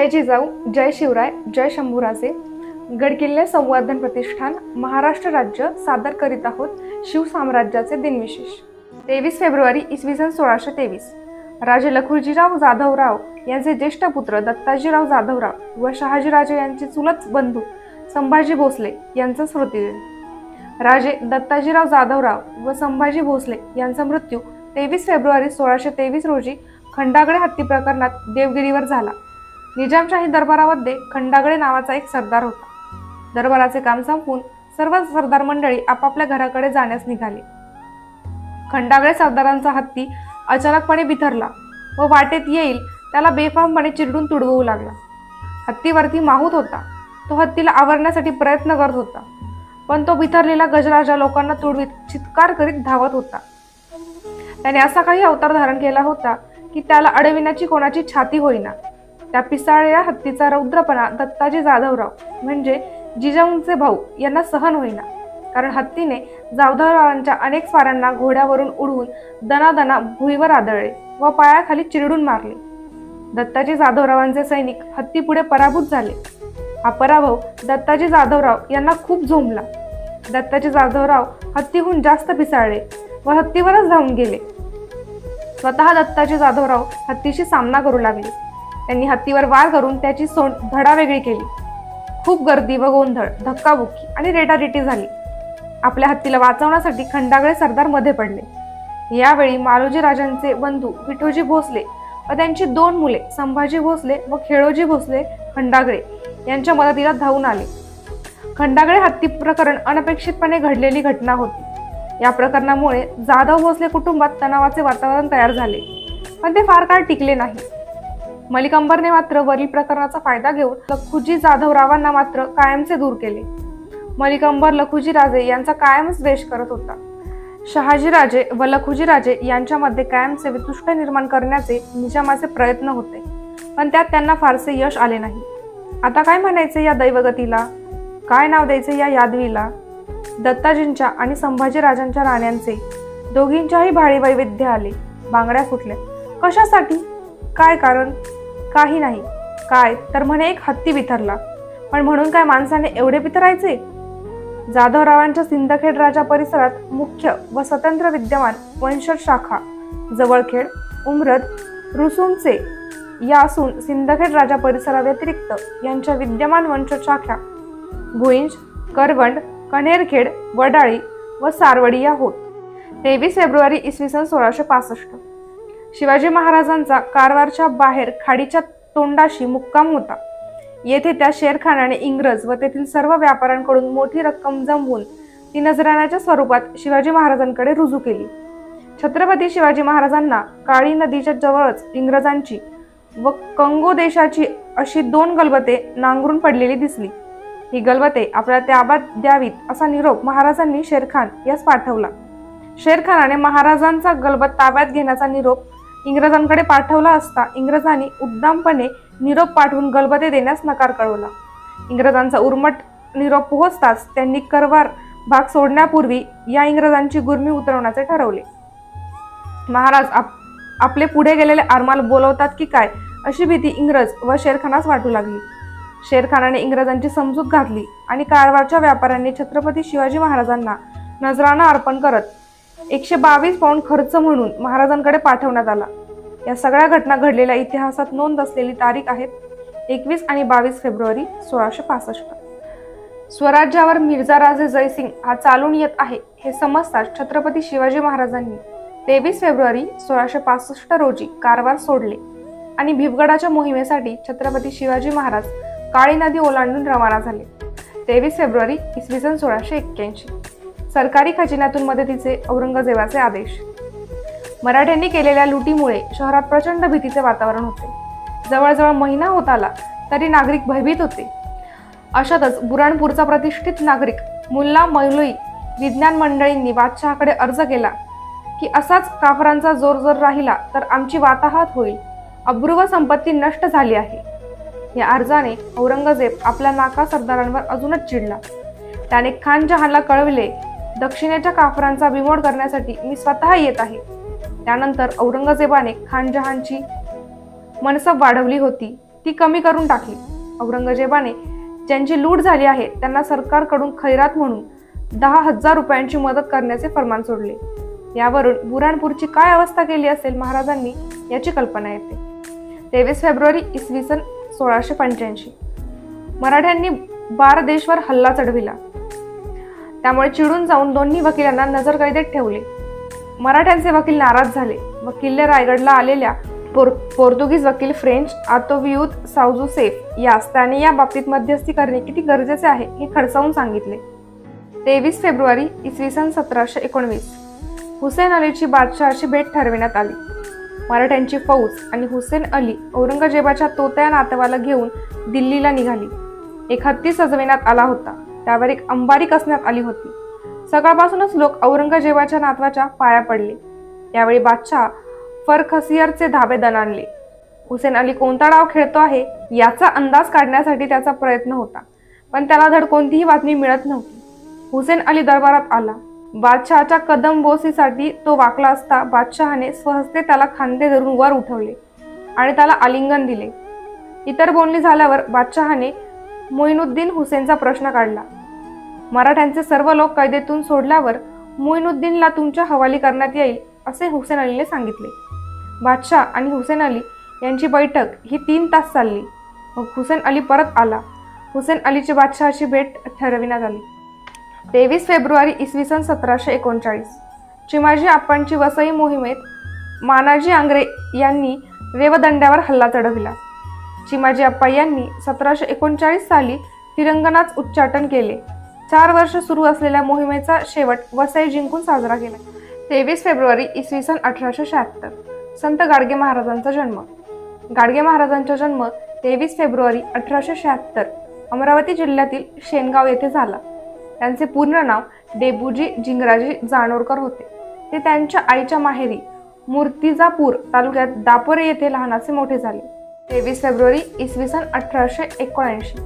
जय जिजाऊ जय शिवराय जय शंभूराजे. गडकिल्ले संवर्धन प्रतिष्ठान महाराष्ट्र राज्य सादर करीत आहोत शिवसाम्राज्याचे दिनविशेष. तेवीस फेब्रुवारी इसवी सन सोळाशे तेवीस. राजे लखुजीराव जाधवराव यांचे ज्येष्ठ पुत्र दत्ताजीराव जाधवराव व शहाजीराजे यांचे चुलत बंधू संभाजी भोसले यांचा स्मृतिदिन राजे दत्ताजीराव जाधवराव व संभाजी भोसले यांचा मृत्यू तेवीस फेब्रुवारी सोळाशे तेवीस रोजी खंडागडे हत्ती प्रकरणात देवगिरीवर झाला. निजामशाही दरबारामध्ये खंडागळे नावाचा एक सरदार होता. दरबाराचे काम संपवून सर्व सरदार मंडळी आपापल्या घराकडे जाण्यास निघाले. खंडागळे सरदारांचा हत्ती अचानकपणे बिथरला व वाटेत येईल त्याला बेफामपणे चिरडून तुडवू लागला. हत्तीवरती माहूत होता. तो हत्तीला आवरण्यासाठी प्रयत्न करत होता पण तो बिथरलेला गजराजा लोकांना तुडवीत चित्कार करीत धावत होता. त्याने असा काही अवतार धारण केला होता की त्याला अडविण्याची कोणाची छाती होईना. त्या पिसाळ्या हत्तीचा रौद्रपणा दत्ताजी जाधवराव म्हणजे जिजाऊंचे भाऊ यांना सहन होईना. कारण हत्तीने जाधवरावांच्या अनेक स्वारांना घोड्यावरून उडवून दनादना भुईवर आदळले व पायाखाली चिरडून मारले. दत्ताजी जाधवरावांचे सैनिक हत्तीपुढे पराभूत झाले. हा पराभव दत्ताजी जाधवराव यांना खूप झोंबला. दत्ताजी जाधवराव हत्तीहून जास्त पिसाळले व हत्तीवरच धावून गेले. स्वतः दत्ताजी जाधवराव हत्तीशी सामना करू लागले. त्यांनी हत्तीवर वार करून त्याची सोंड धडा वेगळी केली. खूप गर्दी व गोंधळ धक्काबुक्की आणि रेटारेटी झाली. आपल्या हत्तीला वाचवण्यासाठी खंडागळे सरदारमध्ये पडले. यावेळी मालोजी राजांचे बंधू विठोजी भोसले व त्यांची दोन मुले संभाजी भोसले व खेळोजी भोसले खंडागळे यांच्या मदतीला धावून आले. खंडागळे हत्ती प्रकरण अनपेक्षितपणे घडलेली घटना होती. या प्रकरणामुळे जाधव भोसले कुटुंबात तणावाचे वातावरण तयार झाले. पण ते फार काळ टिकले नाही. मलिकंबरने मात्र वरील प्रकरणाचा फायदा घेऊन लखुजी जाधवरावांना मात्र कायमचे दूर केले. मलिकंबर लखुजी राजे यांचा कायमच द्वेष करत होता. शहाजी राजे व लखुजी राजे यांच्यामध्ये कायमचे वितुष्ट निर्माण करण्याचे निजामाचे प्रयत्न होते पण त्यात त्यांना फारसे यश आले नाही. आता काय म्हणायचे या दैवगतीला? काय नाव द्यायचे या यादवीला? दत्ताजींच्या आणि संभाजीराजांच्या राण्यांचे दोघींच्याही भाळी वैविध्य आले. बांगड्या फुटल्या. कशासाठी? काय कारण? काही नाही. काय? तर म्हणे एक हत्ती बिथरला पण म्हणून काय माणसाने एवढे बिथरायचे जाधवरावांच्या सिंदखेड राजा परिसरात मुख्य व स्वतंत्र विद्यमान वंशज शाखा जवळखेड उमरद रुसुमचे या असून सिंदखेड राजा परिसराव्यतिरिक्त यांच्या विद्यमान वंशज शाखा भुईंज करवंड कनेरखेड वडाळी व सारवडी या होत. तेवीस फेब्रुवारी इसवी सन सोळाशे पासष्ट. शिवाजी महाराजांचा कारवारच्या बाहेर खाडीच्या तोंडाशी मुक्काम होता. येथे त्या शेरखानाने इंग्रज व तेथील सर्व व्यापाऱ्यांकडून मोठी रक्कम जमवून ती नजराण्याच्या स्वरूपात शिवाजी महाराजांकडे रुजू केली. छत्रपती शिवाजी महाराजांना काळी नदीच्या जवळच इंग्रजांची व कंगो देशाची अशी दोन गलबते नांगरून पडलेली दिसली. ही गलबते आपल्या ताब्यात द्यावीत असा निरोप महाराजांनी शेरखान यास पाठवला. शेरखानाने महाराजांचा गलबत ताब्यात घेण्याचा निरोप इंग्रजांकडे पाठवला असता इंग्रजांनी उद्दामपणे निरोप पाठवून गलबते देण्यास नकार कळवला. इंग्रजांचा उर्मट निरोप पोहोचताच त्यांनी करवार भाग सोडण्यापूर्वी या इंग्रजांची गुर्मी उतरवण्याचे ठरवले. महाराज आप आपले पुढे गेलेले आरमाल बोलवतात की काय? अशी भीती इंग्रज व शेरखानास वाटू लागली. शेरखानाने इंग्रजांची समजूत घातली आणि कारवारच्या व्यापाऱ्यांनी छत्रपती शिवाजी महाराजांना नजराणा अर्पण करत एकशे बावीस पाऊंड खर्च म्हणून महाराजांकडे पाठवण्यात आला. या सगळ्या घटना घडलेल्या इतिहासात नोंद असलेली तारीख आहेत एकवीस आणि बावीस फेब्रुवारी सोळाशे पासष्ट. स्वराज्यावर मिर्झा राजे जयसिंग हा चालून येत आहे हे समजताच छत्रपती शिवाजी महाराजांनी तेवीस फेब्रुवारी सोळाशे पासष्ट रोजी कारवार सोडले आणि भिवगडाच्या मोहिमेसाठी छत्रपती शिवाजी महाराज काळी नदी ओलांडून रवाना झाले. तेवीस फेब्रुवारी इसवी सन सोळाशे एक्क्याऐंशी. सरकारी खजिन्यातून मदतीचे औरंगजेबाचे आदेश. मराठ्यांनी केलेल्या लुटीमुळे शहरात प्रचंड भीतीचे वातावरण होते. जवळजवळ महिना होत आला तरी नागरिक भयभीत होते. अशातच बुराणपूरचा प्रतिष्ठित नागरिक मुल्ला मैलोई विज्ञान मंडळींनी बादशहाकडे अर्ज केला की असाच काफरांचा जोर जर राहिला तर आमची वाताहत होईल. अब्रुव संपत्ती नष्ट झाली आहे. या अर्जाने औरंगजेब आपल्या नाका सरदारांवर अजूनच चिडला. त्याने खान जहानला कळविले दक्षिणेच्या काफरांचा बिमोड करण्यासाठी मी स्वतः येत आहे. त्यानंतर औरंगजेबाने खानजहानची मनसब वाढवली होती. ती कमी करून टाकली. औरंगजेबाने ज्यांची लूट झाली आहे त्यांना सरकारकडून खैरात म्हणून दहा हजार रुपयांची मदत करण्याचे फरमान सोडले. यावरून बुराणपूरची काय अवस्था केली असेल महाराजांनी याची कल्पना येते. तेवीस फेब्रुवारी इसवी सन सोळाशे पंच्याऐंशी. मराठ्यांनी बारदेशवर हल्ला चढविला. त्यामुळे चिडून जाऊन दोन्ही वकिलांना नजरकैदेत ठेवले. मराठ्यांचे वकील नाराज झाले. व किल्ले रायगडला आलेल्या पोर पोर्तुगीज वकील फ्रेंच आतोवियुत सावजुसेफ यास त्याने या बाबतीत मध्यस्थी करणे किती गरजेचे आहे हे खडसावून सांगितले. तेवीस फेब्रुवारी इसवी सन सतराशे एकोणवीस. हुसेन अलीची बादशहाची भेट ठरविण्यात आली. मराठ्यांची फौज आणि हुसेन अली औरंगजेबाच्या तोत्या नातवाला घेऊन दिल्लीला निघाली. एक हत्ती सजविण्यात आला होता. त्यावर एक अंबारी कसण्यात आली होती. सकाळपासूनच लोक औरंगजेबाच्या नातवाच्या पाया पडले. यावेळी बादशाह फरखसियरचे धाबे दणाणले. हुसेन अली कोणता डाव खेळतो आहे याचा अंदाज काढण्यासाठी त्याचा प्रयत्न होता. पण त्याला धड कोणतीही बातमी मिळत नव्हती. हुसेन अली दरबारात आला. बादशहाच्या कदम बोसीसाठी तो वाकला असता बादशहाने स्वहस्ते त्याला खांदे धरून वर उठवले आणि त्याला आलिंगन दिले. इतर बोलणी झाल्यावर बादशहाने मुईनुद्दीन हुसेनचा प्रश्न काढला. मराठ्यांचे सर्व लोक कैदेतून सोडल्यावर मुईनुद्दीनला तुमच्या हवाली करण्यात येईल असे हुसेन अलीने सांगितले. बादशाह आणि हुसेन अली यांची बैठक ही तीन तास चालली. मग हुसेन अली परत आला. हुसेन अलीची बादशहाची भेट ठरविण्यात आली. तेवीस फेब्रुवारी इसवी सन सतराशे एकोणचाळीस. चिमाजी आप्पांची वसई मोहिमेत मानाजी आंग्रे यांनी रेवदंड्यावर हल्ला चढविला. चिमाजी अप्पा यांनी सतराशे एकोणचाळीस साली तिरंगणाच उच्चाटन केले. चार वर्ष सुरू असलेल्या मोहिमेचा शेवट वसई जिंकून साजरा केला. तेवीस फेब्रुवारी इसवी सन अठराशे शहात्तर. संत गाडगे महाराजांचा जन्म. गाडगे महाराजांचा जन्म तेवीस फेब्रुवारी अठराशे शहात्तर अमरावती जिल्ह्यातील शेनगाव येथे झाला. त्यांचे पूर्ण नाव डेबूजी जिंगराजी जानोरकर होते. ते त्यांच्या आईच्या माहेरी मूर्तिजापूर तालुक्यात दापोरे येथे लहानाचे मोठे झाले. तेवीस फेब्रुवारी इसवी सन अठराशे एकोणऐंशी.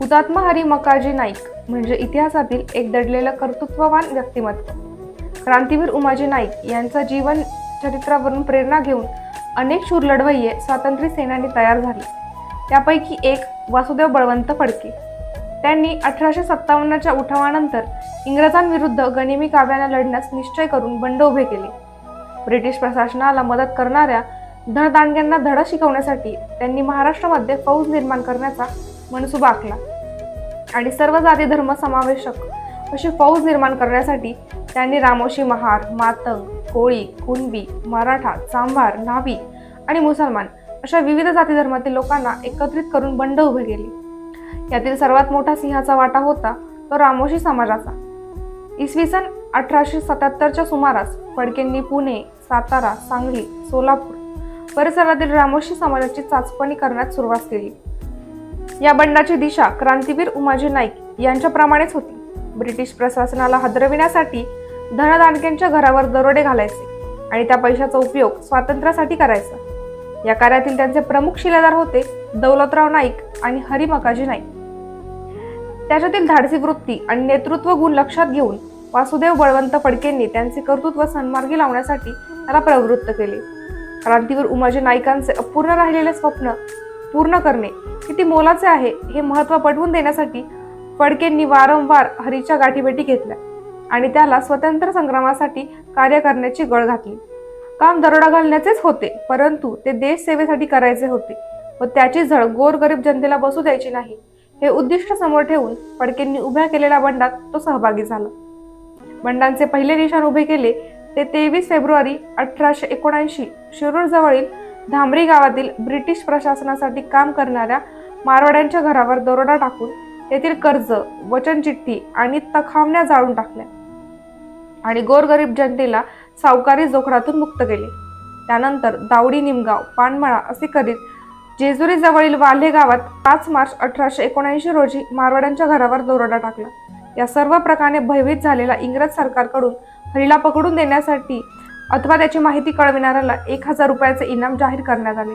हुतात्मा हरी मकाजी नाईक म्हणजे इतिहासातील एक दडलेलं कर्तृत्ववान व्यक्तिमत्व. क्रांतीवीर उमाजी नाईक यांचा जीवन चरित्रावरून प्रेरणा घेऊन अनेक शूर लढवय्ये स्वातंत्र्य सेनानी तयार झाले. त्यापैकी एक वासुदेव बळवंत फडके. त्यांनी अठराशे सत्तावन्नच्या उठावानंतर इंग्रजांविरुद्ध गनिमी काव्याने लढण्यास निश्चय करून बंड उभे केले. ब्रिटिश प्रशासनाला मदत करणाऱ्या धडदांड्यांना धडा शिकवण्यासाठी त्यांनी महाराष्ट्रामध्ये फौज निर्माण करण्याचा मनसुबा आखला. आणि सर्व जाती धर्म समावेशक अशी फौज निर्माण करण्यासाठी त्यांनी रामोशी महार मातंग कोळी कुणबी मराठा चांभार नावी आणि मुसलमान अशा विविध जाती धर्मातील लोकांना एकत्रित करून बंड उभे केले. यातील सर्वात मोठा सिंहाचा वाटा होता तो रामोशी समाजाचा. इसवी सन अठराशे सत्याहत्तरच्या सुमारास फडकेंनी पुणे सातारा सांगली सोलापूर परिसरातील रामोशी समाजाची चाचपणी करण्यास सुरुवात केली. या बंडाची दिशा क्रांतीवीर उमाजी नाईक यांच्याप्रमाणेच होती. ब्रिटिश प्रशासनाला हदरविण्यासाठी धनदानकेंच्या घरावर दरोडे घालायचे आणि त्या पैशाचा उपयोग स्वातंत्र्यासाठी करायचा. या कार्यातील त्यांचे प्रमुख शिलेदार होते दौलतराव नाईक आणि हरी मकाजी नाईक. त्याच्यातील धाडसी वृत्ती आणि नेतृत्व गुण लक्षात घेऊन वासुदेव बळवंत फडकेंनी त्यांचे कर्तृत्व सन्मार्गी लावण्यासाठी त्याला प्रवृत्त केले. क्रांतीवीर उमाजी नाईकांचे अपूर्ण राहिलेले स्वप्न पूर्ण करणे किती मोलाचे आहे हे महत्त्व पटवून देण्यासाठी फडकेंनी वारंवार हरीच्या गाठीभेटी घेतल्या आणि त्याला स्वतंत्र संग्रामासाठी कार्य करण्याची गळ घातली. काम दरोडा घालण्याचेच होते परंतु ते देश सेवेसाठी करायचे होते व त्याची झळ गोरगरीब जनतेला बसू द्यायची नाही हे उद्दिष्ट समोर ठेवून फडकेंनी उभ्या केलेल्या बंडात तो सहभागी झाला. बंडांचे पहिले निशाण उभे केले ते तेवीस फेब्रुवारी अठराशे एकोणऐंशी शिरूरजवळील धामरी गावातील ब्रिटिश प्रशासनासाठी काम करणाऱ्या मारवाड्यांच्या घरावर दरोडा टाकून तेथील कर्ज वचनचिठ्ठी आणि तखावण्या जाळून टाकल्या आणि गोरगरीब जनतेला सावकारी जोखडातून मुक्त केले. त्यानंतर दावडी निमगाव पानमळा असे करीत जेजुरीजवळील वाल्हे गावात पाच मार्च अठराशे एकोणऐंशी रोजी मारवाड्यांच्या घरावर दरोडा टाकला. या सर्व प्रकारे भयभीत झालेला इंग्रज सरकारकडून हरीला पकडून देण्यासाठी अथवा त्याची माहिती कळविणाऱ्याला एक हजार रुपयाचे इनाम जाहीर करण्यात आले.